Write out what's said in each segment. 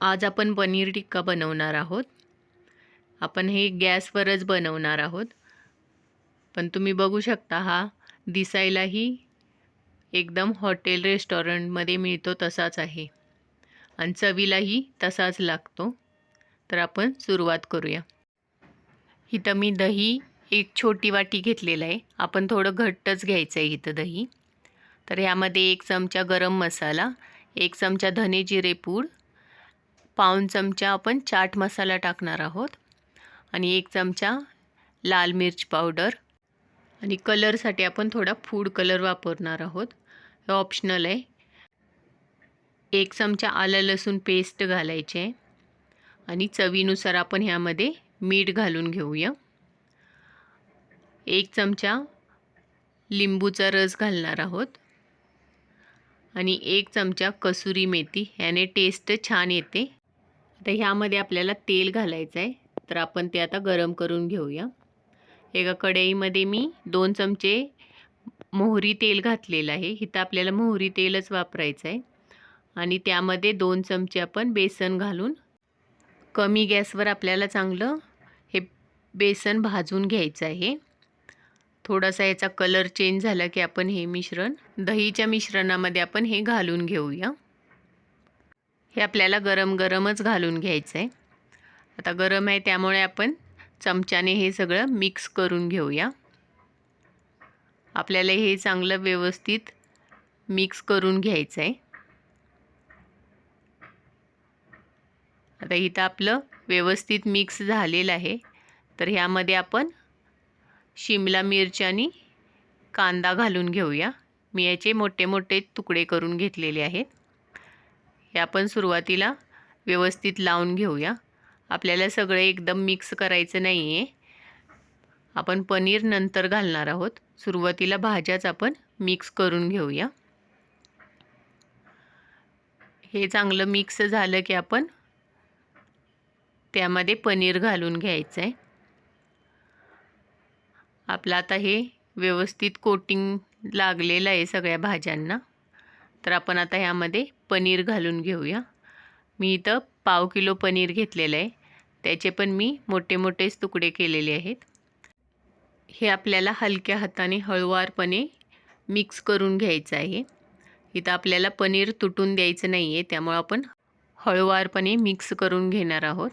आज आपण पनीर टिक्का बनवणार आहोत. आपण हे गॅसवरच बनवणार आहोत. पण तुम्ही बघू शकता हा दिसायलाही एकदम हॉटेल रेस्टॉरंटमध्ये मिळतो तसाच आहे. आणि चवीलाही तसाच लागतो. तर आपण सुरुवात करूया. इथं मी दही एक छोटी वाटी घेतलेलं आहे. आपण थोडं घट्टच घ्यायचं आहे इथं दही. तर ह्यामध्ये एक चमचा गरम मसाला एक चमचा धने जिरे पूड पाऊण चमचा आपण चाट मसाला टाकणार आहोत. आणि एक चमचा लाल मिर्च पावडर. आणि कलरसाठी आपण थोडा फूड कलर वापरणार आहोत. हे ऑप्शनल आहे. एक चमचा आलं लसूण पेस्ट घालायचे. आहे आणि चवीनुसार आपण ह्यामध्ये मीठ घालून घेऊया. एक चमचा लिंबूचा रस घालणार आहोत. आणि एक चमचा कसुरी मेथी. ह्याने टेस्ट छान येते. तर ह्यामध्ये आपल्याला तेल घालायचं आहे. तर आपण ते आता गरम करून घेऊया. एका कढईमध्ये मी दोन चमचे मोहरी तेल घातलेलं आहे. इथं आपल्याला मोहरी तेलच वापरायचं आहे. आणि त्यामध्ये दोन चमचे आपण बेसन घालून कमी गॅसवर आपल्याला चांगलं हे बेसन भाजून घ्यायचं आहे. थोडासा याचा कलर चेंज झाला की आपण हे मिश्रण दहीच्या मिश्रणामध्ये आपण हे घालून घेऊया. हे आपल्याला गरम गरमच घालून घ्यायचं आहे आता गरम आहे त्यामुळे आपण चमच्याने हे सगळं मिक्स करून घेऊया. आपल्याला हे चांगलं व्यवस्थित मिक्स करून घ्यायचं आहे आता इथं आपलं व्यवस्थित मिक्स झालेलं आहे. तर ह्यामध्ये आपण शिमला मिरची आणि कांदा घालून घेऊया. मी याचे मोठे मोठे तुकडे करून घेतलेले आहेत. हे आपण सुरुवातीला व्यवस्थित लावून घेऊया. आपल्याला सगळे एकदम मिक्स करायचं नाही आहे आपण पनीर नंतर घालणार आहोत. सुरुवातीला भाज्याच आपण मिक्स करून घेऊया. हे चांगलं मिक्स झालं की आपण त्यामध्ये पनीर घालून घ्यायचं आहे आपलं आता हे व्यवस्थित कोटिंग लागलेलं आहे सगळ्या भाज्यांना. तर आपण आता ह्यामध्ये पनीर घालून घेऊया. मी इथं पाव किलो पनीर घेतलेलं आहे. त्याचे पण मी मोठे मोठेच तुकडे केलेले आहेत. हे आपल्याला हलक्या हाताने हळुवारपणे मिक्स करून घ्यायचं आहे. इथं आपल्याला पनीर तुटून द्यायचं नाही आहे त्यामुळं आपण हळुवारपणे मिक्स करून घेणार आहोत.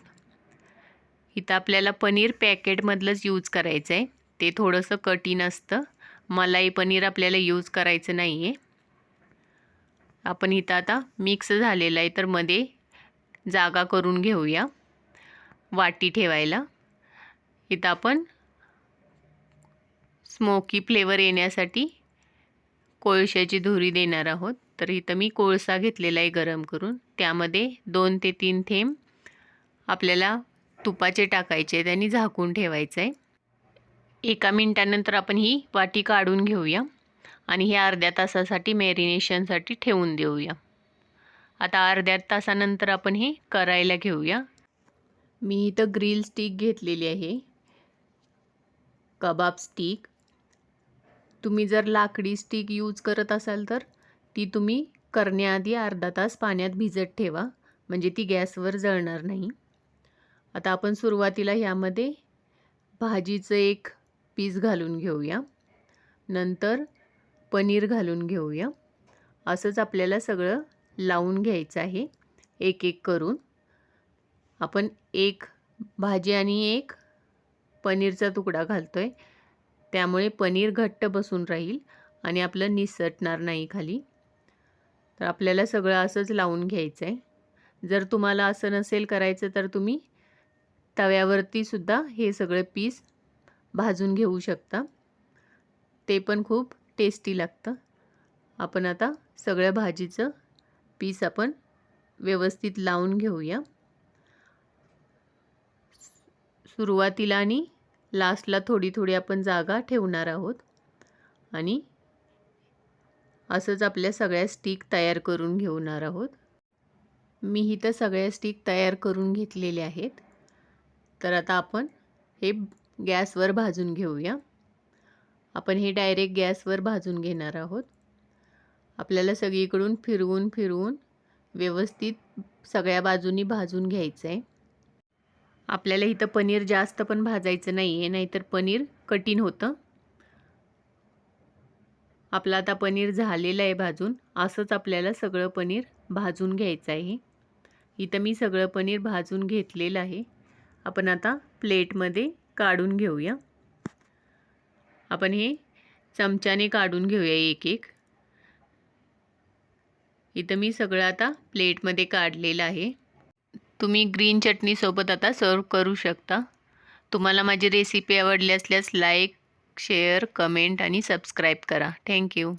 इथं आपल्याला पनीर पॅकेटमधलंच यूज करायचं आहे ते थोडंसं कठीण असतं. मलाई पनीर आपल्याला यूज करायचं नाही आहे आपण इथं आता मिक्स झालेलं आहे तर मध्ये जागा करून घेऊया. वाटी ठेवायला. इथं आपण स्मोकी फ्लेवर येण्यासाठी कोळशाची धुरी देणार आहोत. तर इथं मी कोळसा घेतलेला आहे गरम करून. त्यामध्ये दोन ते तीन थेंब आपल्याला तुपाचे टाकायचे आहेत आणि झाकून ठेवायचं आहे. एका मिनटानंतर आपण ही वाटी काढून घेऊया. आणि हे अर्ध्या तासासाठी मॅरिनेशनसाठी ठेवून देऊया. आता अर्ध्या तासानंतर आपण हे करायला घेऊया. मी इथं ग्रिल स्टिक घेतलेली आहे. Kebab stick. तुम्ही जर लाकडी स्टिक यूज करत असाल तर ती तुम्ही करण्याआधी अर्धा तास पाण्यात भिजत ठेवा. म्हणजे ती गॅसवर जळणार नाही. आता आपण सुरुवातीला ह्यामध्ये भाजीचं एक पीस घालून घेऊया. नंतर पनीर घालून घेऊया. असंच आपल्याला सगळं लावून घ्यायचं आहे. एक एक करून. आपण एक भाजी आणि एक पनीरचा तुकडा घालतो आहे त्यामुळे पनीर घट्ट बसून राहील आणि आपलं निसटणार नाही खाली. तर आपल्याला सगळं असंच लावून घ्यायचं आहे जर तुम्हाला असं नसेल करायचं तर तुम्ही तव्यावरतीसुद्धा हे सगळे पीस भाजून घेऊ शकता. ते पण खूप टेस्टी लागतं. आपण आता सगळ्या भाजीचं पीस आपण व्यवस्थित लावून घेऊया. सुरुवातीला आणि लास्टला थोडी थोडी आपण जागा ठेवणार आहोत. आणि असंच आपल्या सगळ्या स्टिक तयार करून घेणार आहोत. मी तर सगळ्या स्टिक तयार करून घेतलेल्या आहेत. तर आता आपण हे गॅसवर भाजून घेऊया. आपण हे डायरेक्ट गॅसवर भाजून घेणार आहोत. आपल्याला सगळीकडून फिरवून फिरवून व्यवस्थित सगळ्या बाजूनी भाजून घ्यायचं आहे आपल्याला इथं पनीर जास्त पण भाजायचं नाही आहे नाहीतर पनीर कठीण होतं. आपलं आता पनीर झालेलं आहे भाजून असंच आपल्याला सगळं पनीर भाजून घ्यायचं आहे इथं मी सगळं पनीर भाजून घेतलेलं आहे. आपण आता प्लेटमध्ये काढून घेऊया. आपण हे चमच्याने काढून घेऊया एक एक इथं मी सगळं आता प्लेटमध्ये काढलेलं आहे. तुम्ही ग्रीन चटणीसोबत आता सर्व करू शकता. तुम्हाला माझी रेसिपी आवडली असल्यास लाईक शेअर कमेंट आणि सबस्क्राईब करा. Thank you